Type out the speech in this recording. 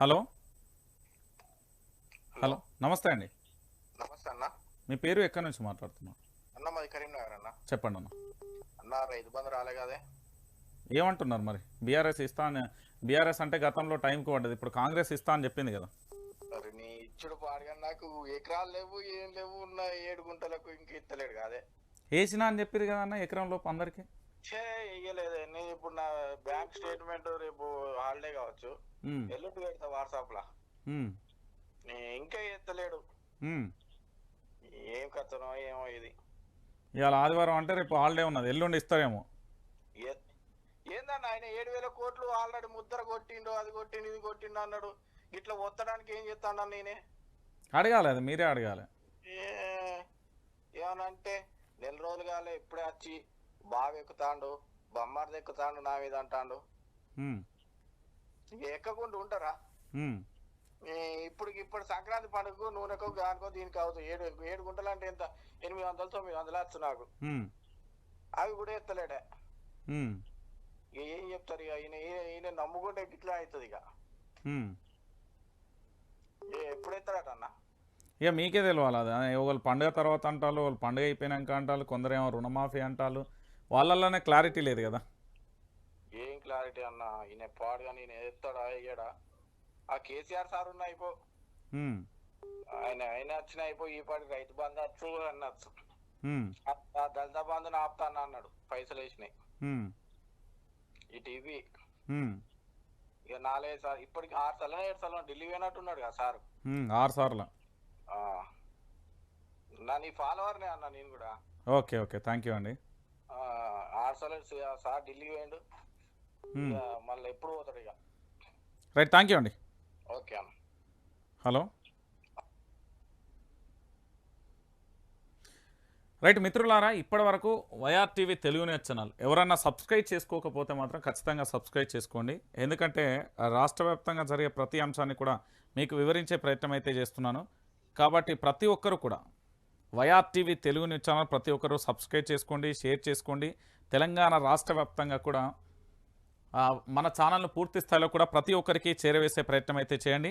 Hello? Hello. నమస్తే అండి. నమస్తే అన్న. మీ పేరు ఎక్కడి నుంచి మాట్లాడుతున్నారు అన్న మాది కరీంనగర్ అన్న. చెప్పండి అన్న. అన్న రైతు బంధు రాలే కదే. ఏమంటున్నారు మరి? బీఆర్ఎస్ ఇస్తా అని బీఆర్ఎస్ అంటే గతంలో టైంకి పడ్డది. ఇప్పుడు కాంగ్రెస్ ఇస్తా అని చెప్పింది కదా. మరి నీ ఇచ్చుడు పాడుగా నాకు ఎకరాలు లేవు ఏం లేవు ఉన్న ఏడు గుంటలకు ఇంక ఇత్తలేడు కాదే. వేసినా అని చెప్పారు కదా అన్న ఎకరం లోపు అందరికి? ఇయ్యలేదే. నేను ఇప్పుడు నా బ్యాంక్ స్టేట్మెంట్ రేపు హాలిడే కావచ్చు. ఎల్లుండి పెడతా వాట్సాప్ లా. ఇంకా ఎత్తలేడు. ఏం కథనో ఏమో ఇది. ఇవాళ ఆదివారం అంటే రేపు హాలిడే ఉన్నది. ఎల్లుండి ఇస్తారేమో? ఏందన్న ఆయన ఏడు వేల కోట్లు ఆల్రెడీ ముద్ర కొట్టిండు అది కొట్టిండు ఇది కొట్టిండు అన్నాడు. ఇట్లా ఒత్తడానికి ఏం చేస్తాను నేనే? అడగాలి అది మీరే అడగాలి. ఏమనంటే నెల రోజులు కాలే ఇప్పుడే వచ్చి బాగా ఎక్కుతాండు బొమ్మర్ది ఎక్కుతాండు నా మీద అంటాండు. ఎక్కకుండా ఉంటారా? ఇప్పుడు ఇప్పుడు సంక్రాంతి పండుగకు నూనెకో గానికో దీనికి అవుతుంది ఏడు ఏడు గుంటలు అంటే ఎంత? ఎనిమిది వందలు తొమ్మిది వందలు వచ్చు నాకు. అవి కూడా ఎత్తలేడే. ఏం చెప్తారు ఇక? ఈయన ఈయన- ఈయన నమ్ముకుంటే ఇట్లా అవుతుంది ఇక ఉమ్. ఏ- ఎప్పుడు ఎత్తాడట అన్న ఇక మీకే తెలియాలి అది. ఒకళ్ళు పండుగ తర్వాత అంటారు వాళ్ళు పండుగ అయిపోయినాక అంటారు కొందరేమో రుణమాఫీ అంటారు వాళ్ళల్లోనే క్లారిటీ లేదు కదా. ఏం క్లారిటీ అన్న ఈయన పాడుగా నేను ఎత్తాడా అయ్యాడా ఆ కేసీఆర్ సార్ ఉన్న అయిపో. ఆయన ఆయన వచ్చిన అయిపో ఈ పాటి రైతు బంధు వచ్చు అనొచ్చు ఉమ్, ఆ- దళిత బంధుని ఆపుతాను అన్నాడు పైసలు వేసినాయి. ఈ టీవీ. ఇక నాలుగైదు సార్ ఇప్పటికి ఆరు సార్లు ఏడు సార్లు ఢిల్లీ పోయినట్టున్నాడు కదా సార్. ఆరు సార్లు. నా నీ ఫాలోవర్నే అన్న నేను కూడా. Okay okay. థ్యాంక్ యూ అండి. ఆ, ఆరు సార్లు స- సార్ ఢిల్లీ పోయిండు. ఇక మళ్ళీ ఎప్పుడు పోతాడు ఇక. రైట్ థ్యాంక్ యూ అండి. ఓకే అన్న. హలో రైట్ మిత్రులారా ఇప్పటి వరకు YR TV Telugu news channel. ఎవరన్నా సబ్స్క్రైబ్ చేసుకోకపోతే మాత్రం ఖచ్చితంగా సబ్స్క్రైబ్ చేసుకోండి. ఎందుకంటే ఆ, రాష్ట్ర వ్యాప్తంగా జరిగే ప్రతి అంశాన్ని కూడా మీకు వివరించే ప్రయత్నం అయితే చేస్తున్నాను. కాబట్టి ప్రతి ఒక్కరు కూడా YR TV Telugu news channel ప్రతి ఒక్కరు సబ్స్క్రైబ్ చేసుకోండి షేర్ చేసుకోండి. తెలంగాణ రాష్ట్ర వ్యాప్తంగా కూడా మన ఛానల్ను పూర్తి స్థాయిలో కూడా ప్రతి ఒక్కరికి చేరవేసే ప్రయత్నం అయితే చేయండి.